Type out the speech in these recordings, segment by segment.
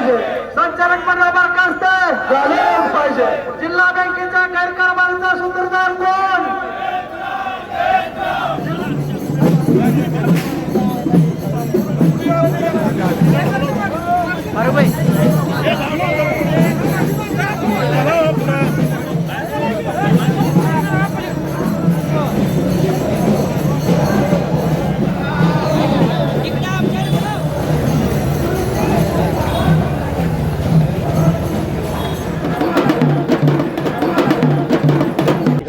पाहिजे. संचालक मंडळ बरखास्त झालेच पाहिजे. जिल्हा बँकेच्या गैरकारभारीचा सूत्रधार कोण? अरे भाई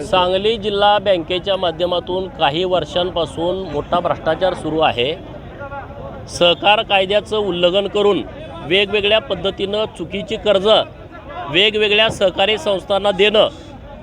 सांगली जिल्हा बँकेच्या माध्यमातून काही वर्षांपासून मोठा भ्रष्टाचार सुरू आहे. सहकार कायद्याचं उल्लंघन करून वेगवेगळ्या पद्धतीनं चुकीची कर्ज वेगवेगळ्या सहकारी संस्थांना देणं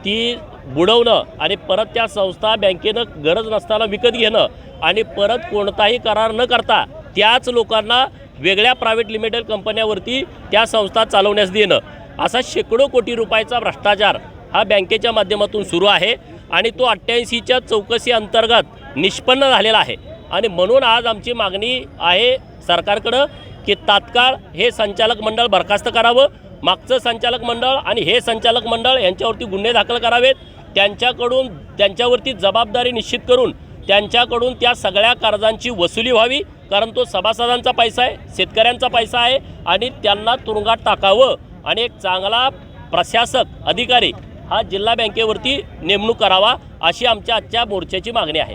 ती बुडवणं आणि परत त्या संस्था बँकेनं गरज नसताना विकत घेणं आणि परत कोणताही करार न करता त्याच लोकांना वेगळ्या प्रायव्हेट लिमिटेड कंपन्यावरती त्या संस्था चालवण्यास देणं. असा शेकडो कोटी रुपयाचा भ्रष्टाचार हा बँकेच्या माध्यमातून सुरू आहे आणि तो अठ्ठ्याऐंशीच्या चौकशी अंतर्गत निष्पन्न झालेला आहे. आणि म्हणून आज आमची मागणी आहे सरकारकडं की तात्काळ हे संचालक मंडळ बरखास्त करावं. मागचं संचालक मंडळ आणि हे संचालक मंडळ यांच्यावरती गुन्हे दाखल करावेत. त्यांच्याकडून त्यांच्यावरती जबाबदारी निश्चित करून त्यांच्याकडून त्या सगळ्या कर्जांची वसुली व्हावी. कारण तो सभासदांचा पैसा आहे शेतकऱ्यांचा पैसा आहे आणि त्यांना तुरुंगात टाकावं. आणि एक चांगला प्रशासक अधिकारी हा जिल्हा बँकेवरती नेमणूक करावा अशी आमच्या आजच्या मोर्चाची मागणी आहे.